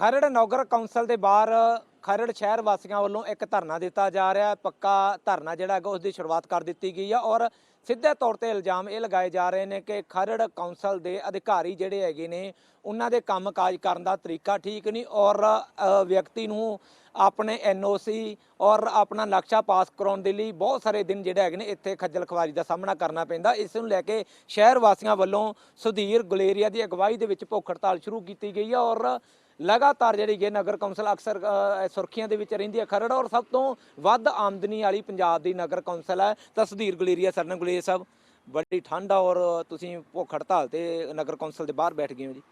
Kharar ਨੌਗਰ council ਦੇ ਬਾਹਰ ਖਰੜ ਸ਼ਹਿਰ ਵਾਸੀਆਂ ਵੱਲੋਂ ਇੱਕ ਧਰਨਾ ਦਿੱਤਾ ਜਾ ਰਿਹਾ ਹੈ। ਪੱਕਾ ਧਰਨਾ ਜਿਹੜਾ ਹੈਗਾ ਉਸ ਦੀ ਸ਼ੁਰੂਆਤ ਕਰ ਦਿੱਤੀ ਗਈ ਹੈ ਔਰ ਸਿੱਧੇ ਤੌਰ ਤੇ ਇਲਜ਼ਾਮ ਇਹ ਲਗਾਏ ਜਾ ਰਹੇ ਨੇ ਕਿ ਖਰੜ ਕੌਂਸਲ ਦੇ ਅਧਿਕਾਰੀ ਜਿਹੜੇ ਹੈਗੇ ਨੇ, ਉਹਨਾਂ ਦੇ ਕੰਮਕਾਜ ਕਰਨ ਦਾ ਤਰੀਕਾ ਠੀਕ ਨਹੀਂ ਔਰ ਵਿਅਕਤੀ ਨੂੰ ਆਪਣੇ ਐਨਓਸੀ ਔਰ ਆਪਣਾ ਨਕਸ਼ਾ ਪਾਸ ਕਰਾਉਣ ਦੇ ਲਈ ਬਹੁਤ ਸਾਰੇ ਦਿਨ ਜਿਹੜੇ ਹੈਗੇ ਨੇ, ਇੱਥੇ ਖੱਜਲ ਖਵਾਰੀ ਦਾ ਸਾਹਮਣਾ ਕਰਨਾ ਪੈਂਦਾ। ਇਸ ਨੂੰ ਲੈ ਕੇ ਸ਼ਹਿਰ ਵਾਸੀਆਂ ਵੱਲੋਂ ਸੁਧੀਰ ਗੁਲੇਰੀਆ ਦੀ ਅਗਵਾਈ ਦੇ ਵਿੱਚ ਭੁੱਖ ਹੜਤਾਲ ਸ਼ੁਰੂ ਕੀਤੀ ਗਈ ਹੈ ਔਰ ਲਗਾਤਾਰ ਜਿਹੜੀ ਕਿ ਨਗਰ ਕੌਂਸਲ ਅਕਸਰ ਅ, ਸੁਰਖੀਆਂ ਦੇ ਵਿੱਚ ਰਹਿੰਦੀ ਹੈ ਖਰੜ ਔਰ ਸਭ ਤੋਂ ਵੱਧ ਆਮਦਨੀ ਵਾਲੀ ਪੰਜਾਬ ਦੀ ਨਗਰ ਕੌਂਸਲ ਹੈ। ਤਾਂ ਸੁਧੀਰ ਗੁਲੇਰੀਆ ਸਰਨ ਗੁਲੇਰੀਆ ਸਾਹਿਬ ਬੜੀ ਠੰਡ ਆ ਔਰ ਤੁਸੀਂ ਭੁੱਖ ਹੜਤਾਲ ਤੇ ਨਗਰ ਕੌਂਸਲ ਦੇ ਬਾਹਰ ਬੈਠ ਗਏ ਹੋ ਜੀ।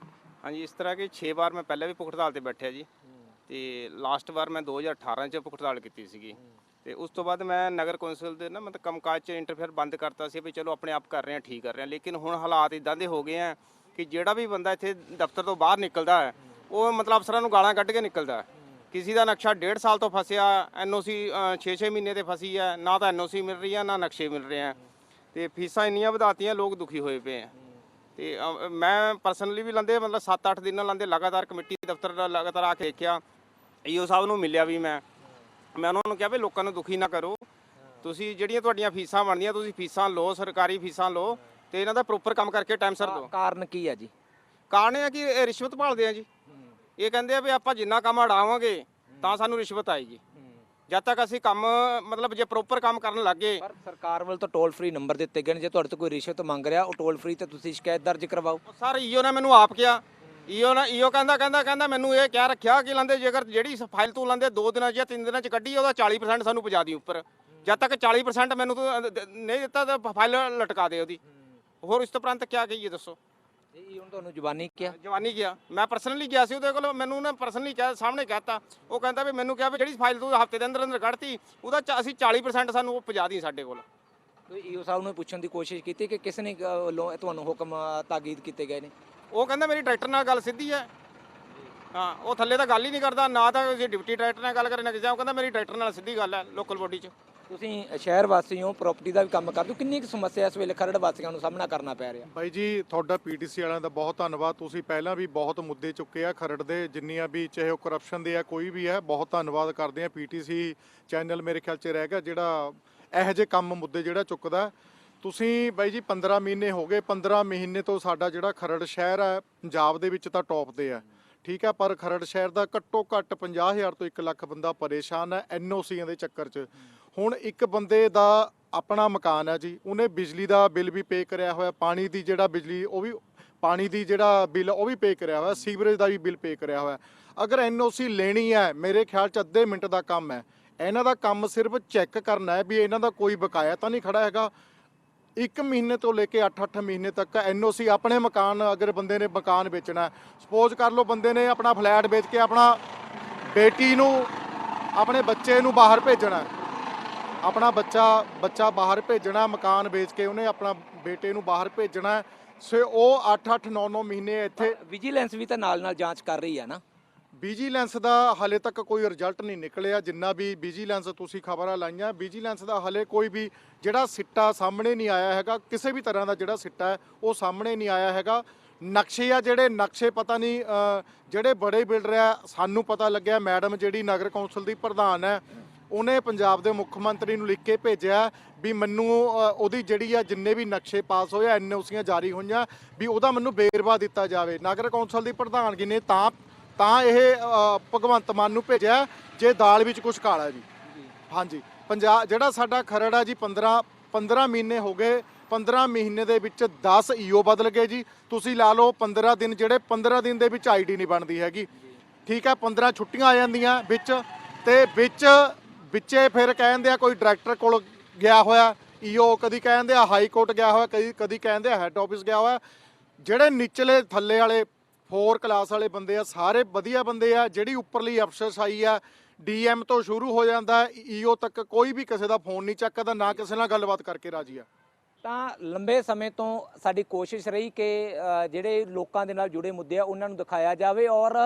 ਹਾਂਜੀ ਇਸ ਤਰ੍ਹਾਂ ਕਿ 6 ਵਾਰ ਮੈਂ ਪਹਿਲਾਂ ਵੀ ਭੁੱਖ ਹੜਤਾਲ ਤੇ ਬੈਠਿਆ ਜੀ ਤੇ ਲਾਸਟ ਵਾਰ ਮੈਂ 2018 ਚ ਭੁੱਖ ਹੜਤਾਲ ਕੀਤੀ ਸੀਗੀ ਤੇ ਉਸ ਤੋਂ ਬਾਅਦ ਮੈਂ ਨਗਰ ਕੌਂਸਲ ਦੇ ਨਾ ਮਤਲਬ ਕੰਮਕਾਜ ਚ ਇੰਟਰਫੇਅਰ ਬੰਦ ਕਰਤਾ ਸੀ ਵੀ ਚਲੋ ਆਪਣੇ ਆਪ ਕਰ ਰਹੇ ਹਾਂ ਠੀਕ ਕਰ ਰਹੇ ਹਾਂ। ਲੇਕਿਨ ਹੁਣ ਹਾਲਾਤ ਇਦਾਂ ਦੇ ਹੋ ਗਏ ਆ ਕਿ ਜਿਹੜਾ ਵੀ ਬੰਦਾ ਇੱਥੇ ਦਫ਼ਤਰ ਤੋਂ ਬਾਹਰ ਨਿਕਲਦਾ ਹੈ ਉਹ ਮਤਲਬ ਅਫਸਰਾਂ ਨੂੰ ਗਾਲਾਂ ਕੱਢ ਕੇ ਨਿਕਲਦਾ ਹੈ। ਕਿਸੇ ਦਾ ਨਕਸ਼ਾ 1.5 ਸਾਲ ਤੋਂ ਫਸਿਆ ਐਨਓਸੀ 6-6 ਮਹੀਨੇ ਤੇ ਫਸੀ ਹੈ ਨਾ ਤਾਂ ਐਨਓਸੀ ਮਿਲ ਰਹੀ ਹੈ ਨਾ ਨਕਸ਼ੇ ਮਿਲ ਰਹੇ ਆ ਤੇ ਫੀਸਾਂ ਇੰਨੀਆਂ ਵਧਾਤੀਆਂ ਲੋਕ ਦੁਖੀ ਹੋਏ ਪਏ ਆ ਤੇ ਮੈਂ ਪਰਸਨਲੀ ਵੀ ਲੰਦੇ ਮਤਲਬ 7-8 ਦਿਨ ਲੰਦੇ ਲਗਾਤਾਰ ਕਮੇਟੀ ਦਫ਼ਤਰ ਦਾ ਲਗਾਤਾਰ ਆ ਕੇ ਦੇਖਿਆ। ਈਓ ਸਾਹਿਬ ਨੂੰ ਮਿਲਿਆ ਵੀ ਮੈਂ। ਮੈਂ ਉਹਨਾਂ ਨੂੰ ਕਿਹਾ ਵੀ ਲੋਕਾਂ ਨੂੰ ਦੁਖੀ ਨਾ ਕਰੋ। ਤੁਸੀਂ ਜਿਹੜੀਆਂ ਤੁਹਾਡੀਆਂ ਫੀਸਾਂ ਬਣਦੀਆਂ ਤੁਸੀਂ ਫੀਸਾਂ ਲਓ ਸਰਕਾਰੀ ਫੀਸਾਂ ਲਓ ਤੇ ਇਹਨਾਂ ਦਾ ਪ੍ਰੋਪਰ ਕੰਮ ਕਰਕੇ ਟਾਈਮ ਸਿਰ ਦਿਓ। ਕਾਰਨ ਕੀ ਹੈ ਜੀ? ਕਾਰਨ ਇਹ ਆ ਕਿ ਇਹ ਰਿਸ਼ਵਤ ਭਾਲਦੇ ਆ ਜੀ। ਇਹ ਕਹਿੰਦੇ ਆ ਵੀ ਆਪਾਂ ਜਿੰਨਾ ਕੰਮ ਅੜਾਵਾਂਗੇ ਤਾਂ ਸਾਨੂੰ ਰਿਸ਼ਵਤ ਆਏਗੀ। ਜਦ ਤੱਕ ਅਸੀਂ ਕੰਮ ਮਤਲਬ ਜੇ ਪ੍ਰੋਪਰ ਕੰਮ ਕਰਨ ਲੱਗੇ ਪਰ ਸਰਕਾਰ ਵੱਲ ਤੋਂ ਟੋਲ ਫ੍ਰੀ ਨੰਬਰ ਦਿੱਤੇ ਗਏ ਨੇ ਜੇ ਤੁਹਾਡੇ ਤੋਂ ਕੋਈ ਰਿਸ਼ਵਤ ਮੰਗ ਰਿਹਾ ਉਹ ਟੋਲ ਫ੍ਰੀ ਤੇ ਤੁਸੀਂ ਸ਼ਿਕਾਇਤ ਦਰਜ ਕਰਵਾਓ। ਸਰ ਈਓ ਨੇ ਮੈਨੂੰ ਆਪ ਕਿਹਾ। ਈਓ ਨੇ ਈਓ ਕਹਿੰਦਾ ਕਹਿੰਦਾ ਕਹਿੰਦਾ ਮੈਨੂੰ ਇਹ ਕਹਿ ਰੱਖਿਆ ਕਿ ਲੰਦੇ ਜੇਕਰ ਜਿਹੜੀ ਫਾਈਲ ਤੂੰ ਲੰਦੇ 2 ਦਿਨਾਂ ਜਾਂ 3 ਦਿਨਾਂ 'ਚ ਕੱਢੀ ਉਹਦਾ 40% ਸਾਨੂੰ ਪਹੁੰਚਾ ਦੀ ਉੱਪਰ। ਜਦ ਤੱਕ 40% ਮੈਨੂੰ ਤੂੰ ਦ- ਨਹੀਂ ਦਿੱਤਾ ਤਾਂ ਫਾਈਲ ਲਟਕਾ ਦੇ ਉਹਦੀ। ਹੋਰ ਇਸ ਤੋਂ ਪ੍ਰੰਤ ਕੀ ਕਹੀਏ ਦੱਸੋ? ਇਹ ਹੁਣ ਤੁਹਾਨੂੰ ਜ਼ੁਬਾਨੀ ਕਿਹਾ? ਜਵਾਨੀ ਗਿਆ ਮੈਂ ਪਰਸਨਲੀ ਗਿਆ ਸੀ ਉਹਦੇ ਕੋਲ ਮੈਨੂੰ ਉਹਨੇ ਪਰਸਨਲੀ ਕਿਹਾ ਸਾਹਮਣੇ ਕਹਿਤਾ। ਉਹ ਕਹਿੰਦਾ ਵੀ ਮੈਨੂੰ ਕਿਹਾ ਵੀ ਜਿਹੜੀ ਫਾਈਲ ਤੂੰ ਹਫ਼ਤੇ ਦੇ ਅੰਦਰ ਅੰਦਰ ਕੱਢਤੀ ਉਹਦਾ ਚ- ਅਸੀਂ 40% ਸਾਨੂੰ ਉਹ ਪਹੁੰਚਾ ਦੀ ਸਾਡੇ ਕੋਲ। ਤੁਸੀਂ ਈਓ ਸਾਹਿਬ ਨੂੰ ਪੁੱਛਣ ਦੀ ਕੋਸ਼ਿਸ਼ ਕੀਤੀ ਕਿ ਕਿਸ ਨੇ ਵੱਲੋਂ ਇਹ ਤੁਹਾਨੂੰ ਹੁਕਮ ਅ, ਤਾਕੀਦ ਕੀਤੇ ਗਏ ਨੇ? ਉਹ ਕਹਿੰਦਾ ਮੇਰੀ ਡਾਇਰੈਕਟਰ ਨਾਲ ਗੱਲ ਸਿੱਧੀ ਹੈ। ਹਾਂ ਉਹ ਥੱਲੇ ਤਾਂ ਗੱਲ ਹੀ ਨਹੀਂ ਕਰਦਾ ਨਾ ਤਾਂ ਜੇ ਡਿਪਟੀ ਡਾਇਰੈਕਟਰ ਨਾਲ ਗੱਲ ਕਰੇ ਨਾ ਕਿਸੇ ਉਹ ਕਹਿੰਦਾ ਮੇਰੀ ਡਾਇਰੈਕਟਰ ਨਾਲ ਸਿੱਧੀ ਗੱਲ ਹੈ ਲੋਕਲ ਬੋਡੀ 'ਚ। ਤੁਸੀਂ ਸ਼ਹਿਰ ਵਾਸੀ ਹੋ ਪ੍ਰਾਪਰਟੀ ਦਾ ਵੀ ਕੰਮ ਕਰਦੇ ਹੋ, ਕਿੰਨੀ ਕੁ ਸਮੱਸਿਆ ਇਸ ਵੇਲੇ ਖਰੜ ਵਾਸੀਆਂ ਨੂੰ ਸਾਹਮਣਾ ਕਰਨਾ ਪੈ ਰਿਹਾ? ਬਾਈ ਜੀ, ਤੁਹਾਡਾ ਪੀਟੀਸੀ ਵਾਲਿਆਂ ਦਾ ਬਹੁਤ ਧੰਨਵਾਦ। ਤੁਸੀਂ ਪਹਿਲਾਂ ਵੀ ਬਹੁਤ ਮੁੱਦੇ ਚੁੱਕੇ ਆ ਖਰੜ ਦੇ, ਜਿੰਨੀਆਂ ਵੀ ਚਾਹੇ ਉਹ ਕਰਪਸ਼ਨ ਦੇ ਆ, ਕੋਈ ਵੀ ਹੈ ਬਹੁਤ ਧੰਨਵਾਦ ਕਰਦੇ ਆ ਪੀਟੀਸੀ ਚੈਨਲ ਮੇਰੇ ਖਿਆਲ 'ਚ ਰਹਿ ਗਿਆ, ਜਿਹੜਾ ਇਹੋ ਜਿਹੇ ਕੰਮ ਮੁੱਦੇ ਜਿਹੜਾ ਚੁੱਕਦਾ। ਤੁਸੀਂ ਬਾਈ ਜੀ 15 ਮਹੀਨੇ ਹੋ ਗਏ 15 ਮਹੀਨੇ ਤੋਂ ਸਾਡਾ ਜਿਹੜਾ ਖਰੜ ਸ਼ਹਿਰ ਹੈ ਪੰਜਾਬ ਦੇ ਵਿੱਚ ਤਾਂ ਟੌਪ ਤੇ ਹੈ ਠੀਕ ਹੈ, ਪਰ ਖਰੜ ਸ਼ਹਿਰ ਦਾ ਘੱਟੋ ਘੱਟ 50000 ਤੋਂ 1 ਲੱਖ ਬੰਦਾ ਪਰੇਸ਼ਾਨ ਹੈ ਐਨਓਸੀਆਂ ਦੇ ਚੱਕਰ 'ਚ। ਹੁਣ ਇੱਕ ਬੰਦੇ ਦਾ ਆਪਣਾ ਮਕਾਨ ਹੈ ਜੀ, ਉਹਨੇ ਬਿਜਲੀ ਦਾ ਬਿੱਲ ਵੀ ਪੇ ਕਰਿਆ ਹੋਇਆ, ਪਾਣੀ ਦੀ ਜਿਹੜਾ ਬਿਜਲੀ, ਉਹ ਵੀ ਪਾਣੀ ਦੀ ਜਿਹੜਾ ਬਿੱਲ ਉਹ ਵੀ ਪੇ ਕਰਿਆ ਹੋਇਆ, ਸੀਵਰੇਜ ਦਾ ਵੀ ਬਿੱਲ ਪੇ ਕਰਿਆ ਹੋਇਆ। ਅਗਰ ਐਨਓਸੀ ਲੈਣੀ ਹੈ, ਮੇਰੇ ਖਿਆਲ 'ਚ ਅੱਧੇ ਮਿੰਟ ਦਾ ਕੰਮ ਹੈ। ਇਹਨਾਂ ਦਾ ਕੰਮ ਸਿਰਫ ਚੈੱਕ ਕਰਨਾ ਹੈ ਵੀ ਇਹਨਾਂ ਦਾ ਕੋਈ ਬਕਾਇਆ ਤਾਂ ਨਹੀਂ ਖੜਾ ਹੈਗਾ। ਇੱਕ ਮਹੀਨੇ ਤੋਂ ਲੈ ਕੇ 8-8 ਮਹੀਨੇ ਤੱਕ ਐਨਓਸੀ ਆਪਣੇ ਮਕਾਨ, ਅਗਰ ਬੰਦੇ ਨੇ ਮਕਾਨ ਵੇਚਣਾ ਸਪੋਜ਼ ਕਰ ਲਓ ਬੰਦੇ ਨੇ ਆਪਣਾ ਫਲੈਟ ਵੇਚ ਕੇ ਆਪਣਾ ਬੇਟੀ ਨੂੰ, ਆਪਣੇ ਬੱਚੇ ਨੂੰ ਬਾਹਰ ਭੇਜਣਾ ਆਪਣਾ ਬੱਚਾ ਬੱਚਾ ਬਾਹਰ ਭੇਜਣਾ ਮਕਾਨ ਵੇਚ ਕੇ ਉਹਨੇ ਆਪਣਾ ਬੇਟੇ ਨੂੰ ਬਾਹਰ ਭੇਜਣਾ ਹੈ। ਸੋ ਉਹ 8-8 9-9 ਮਹੀਨੇ ਇੱਥੇ ਵਿਜੀਲੈਂਸ ਵੀ ਤਾਂ ਨਾਲ ਨਾਲ ਜਾਂਚ ਕਰ ਰਹੀ ਹੈ ਨਾ ਵਿਜੀਲੈਂਸ ਦਾ ਹਾਲੇ ਤੱਕ ਕੋਈ ਰਿਜ਼ਲਟ ਨਹੀਂ ਨਿਕਲਿਆ। ਜਿੰਨਾ ਵੀ ਵਿਜੀਲੈਂਸ ਤੁਸੀਂ ਖਬਰਾਂ ਲਾਈਆਂ ਵਿਜੀਲੈਂਸ ਦਾ ਹਾਲੇ ਕੋਈ ਵੀ ਜਿਹੜਾ ਸਿੱਟਾ ਸਾਹਮਣੇ ਨਹੀਂ ਆਇਆ ਹੈਗਾ, ਕਿਸੇ ਵੀ ਤਰ੍ਹਾਂ ਦਾ ਜਿਹੜਾ ਸਿੱਟਾ ਹੈ, ਉਹ ਸਾਹਮਣੇ ਨਹੀਂ ਆਇਆ ਹੈਗਾ। ਨਕਸ਼ੇ ਆ ਜਿਹੜੇ, ਨਕਸ਼ੇ ਪਤਾ ਨਹੀਂ ਜਿਹੜੇ ਬੜੇ ਬਿਲਡਰ ਆ, ਸਾਨੂੰ ਪਤਾ ਲੱਗਿਆ, ਮੈਡਮ ਜਿਹੜੀ ਨਗਰ ਕੌਂਸਲ ਦੀ ਪ੍ਰਧਾਨ ਹੈ, ਉਹਨੇ ਪੰਜਾਬ ਦੇ ਮੁੱਖ ਮੰਤਰੀ ਨੂੰ ਲਿਖ ਕੇ ਭੇਜਿਆ ਵੀ ਮੈਨੂੰ ਉਹਦੀ ਜਿਹੜੀ ਆ ਜਿੰਨੇ ਵੀ ਨਕਸ਼ੇ ਪਾਸ ਹੋਏ ਐਨਓਸੀਆਂ ਜਾਰੀ ਹੋਈਆਂ, ਵੀ ਉਹਦਾ ਮੈਨੂੰ ਵੇਰਵਾ ਦਿੱਤਾ ਜਾਵੇ। ਨਗਰ ਕੌਂਸਲ ਦੀ ਪ੍ਰਧਾਨਗੀ ਨੇ ਤਾਂ ਤਾਂ ਇਹ ਅ, ਭਗਵੰਤ ਮਾਨ ਨੂੰ ਭੇਜਿਆ ਜੇ ਦਾਲ ਵਿੱਚ ਕੁਝ ਕਾਲਾ ਜੀ। ਹਾਂਜੀ। ਪੰਜਾਬ ਜਿਹੜਾ ਸਾਡਾ ਖਰੜ ਆ ਜੀ 15 15 ਮਹੀਨੇ ਹੋ ਗਏ 15 ਮਹੀਨੇ ਦੇ ਵਿੱਚ 10 ਈਓ ਬਦਲ ਗਏ ਜੀ। ਤੁਸੀਂ ਲਾ ਲਓ 15 ਦਿਨ ਜਿਹੜੇ 15 ਦਿਨ ਦੇ ਵਿੱਚ ਆਈਡੀ ਨਹੀਂ ਬਣਦੀ ਹੈਗੀ। ਠੀਕ ਹੈ 15 ਛੁੱਟੀਆਂ ਆ ਜਾਂਦੀਆਂ ਵਿੱਚ ਤੇ ਵਿੱਚ ਵਿੱਚੇ ਫਿਰ ਕਹਿੰਦੇ ਆ ਕੋਈ ਡਾਇਰੈਕਟਰ ਕੋਲ ਗਿਆ ਹੋਇਆ ਈਓ ਕਦੀ ਕਹਿੰਦੇ ਆ ਹਾਈ ਕੋਰਟ ਗਿਆ ਹੋਇਆ ਕਦੀ ਕਦੀ ਕਹਿੰਦੇ ਆ ਹੈੱਡ ਆਫਿਸ ਗਿਆ ਹੋਇਆ। ਜਿਹੜੇ ਨਿਚਲੇ ਥੱਲੇ ਵਾਲੇ 4 ਕਲਾਸ ਵਾਲੇ ਬੰਦੇ ਆ, ਸਾਰੇ ਵਧੀਆ ਬੰਦੇ ਆ, ਜਿਹੜੀ ਉੱਪਰਲੀ ਅਫਸਰਸ਼ਾਹੀ ਆ ਡੀਐਮ ਤੋਂ ਸ਼ੁਰੂ ਹੋ ਜਾਂਦਾ ਈਓ ਤੱਕ ਕੋਈ ਵੀ ਕਿਸੇ ਦਾ ਫੋਨ ਨਹੀਂ ਚੱਕਦਾ, ਨਾ ਕਿਸੇ ਨਾਲ ਗੱਲਬਾਤ ਕਰਕੇ ਰਾਜੀ ਆ। ਤਾਂ ਲੰਬੇ ਸਮੇਂ ਤੋਂ ਸਾਡੀ ਕੋਸ਼ਿਸ਼ ਰਹੀ ਕਿ ਜਿਹੜੇ ਲੋਕਾਂ ਦੇ ਨਾਲ ਜੁੜੇ ਮੁੱਦੇ ਆ, ਉਹਨਾਂ ਨੂੰ ਦਿਖਾਇਆ ਜਾਵੇ ਔਰ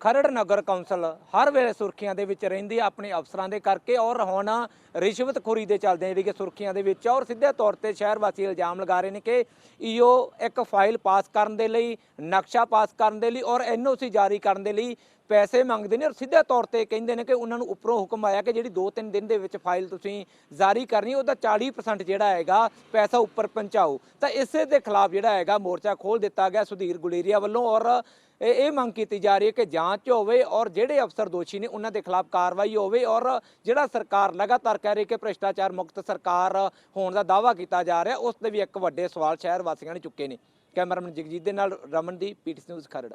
ਖਰੜ ਨਗਰ ਕੌਂਸਲ ਹਰ ਵੇਲੇ ਸੁਰਖੀਆਂ ਦੇ ਵਿੱਚ ਰਹਿੰਦੀ ਆ ਆਪਣੇ ਅਫਸਰਾਂ ਦੇ ਕਰਕੇ ਔਰ ਹੁਣ ਰਿਸ਼ਵਤਖੋਰੀ ਦੇ ਚੱਲਦੇ ਜਿਹੜੀ ਕਿ ਸੁਰਖੀਆਂ ਦੇ ਵਿੱਚ ਔਰ ਸਿੱਧੇ ਤੌਰ ਤੇ ਸ਼ਹਿਰ ਵਾਸੀ ਇਲਜ਼ਾਮ ਲਗਾ ਰਹੇ ਨੇ ਕਿ ਈਓ ਇੱਕ ਫਾਈਲ ਪਾਸ ਕਰਨ ਦੇ ਲਈ, ਨਕਸ਼ਾ ਪਾਸ ਕਰਨ ਦੇ ਲਈ ਔਰ ਐਨਓਸੀ ਜਾਰੀ ਕਰਨ ਦੇ ਲਈ ਪੈਸੇ ਮੰਗਦੇ ਨੇ ਔਰ ਸਿੱਧੇ ਤੌਰ ਤੇ ਕਹਿੰਦੇ ਨੇ ਕਿ ਉਹਨਾਂ ਨੂੰ ਉੱਪਰੋਂ ਹੁਕਮ ਆਇਆ ਕਿ ਜਿਹੜੀ 2-3 ਦਿਨ ਦੇ ਵਿੱਚ ਫਾਈਲ ਤੁਸੀਂ ਜਾਰੀ ਕਰਨੀ, ਉਹਦਾ 40% ਜਿਹੜਾ ਹੈਗਾ ਪੈਸਾ ਉੱਪਰ ਪਹੁੰਚਾਓ। ਤਾਂ ਇਸੇ ਦੇ ਖਿਲਾਫ ਜਿਹੜਾ ਹੈਗਾ ਮੋਰਚਾ ਖੋਲ ਦਿੱਤਾ ਗਿਆ ਸੁਧੀਰ ਗੁਲੇਰੀਆ ਵੱਲੋਂ ਔਰ ਇਹ ਇਹ ਮੰਗ ਕੀਤੀ ਜਾ ਰਹੀ ਹੈ ਕਿ ਜਾਂਚ ਹੋਵੇ ਔਰ ਜਿਹੜੇ ਅਫਸਰ ਦੋਸ਼ੀ ਨੇ ਉਹਨਾਂ ਦੇ ਖਿਲਾਫ ਕਾਰਵਾਈ ਹੋਵੇ ਔਰ ਜਿਹੜਾ ਸਰਕਾਰ ਲਗਾਤਾਰ ਕਹਿ ਰਹੀ ਕਿ ਭ੍ਰਿਸ਼ਟਾਚਾਰ ਮੁਕਤ ਸਰਕਾਰ ਹੋਣ ਦਾ ਦਾਅਵਾ ਕੀਤਾ ਜਾ ਰਿਹਾ, ਉਸ ਤੇ ਵੀ ਇੱਕ ਵੱਡੇ ਸਵਾਲ ਸ਼ਹਿਰ ਵਾਸੀਆਂ ਨੇ ਚੁੱਕੇ ਨੇ। ਕੈਮਰਾਮੈਨ ਜਗਜੀਤ ਦੇ ਨਾਲ ਰਮਨ ਰਮਨਦੀਪ, ਪੀਟੀਸੀ ਨਿਊਜ਼ ਖਰੜ।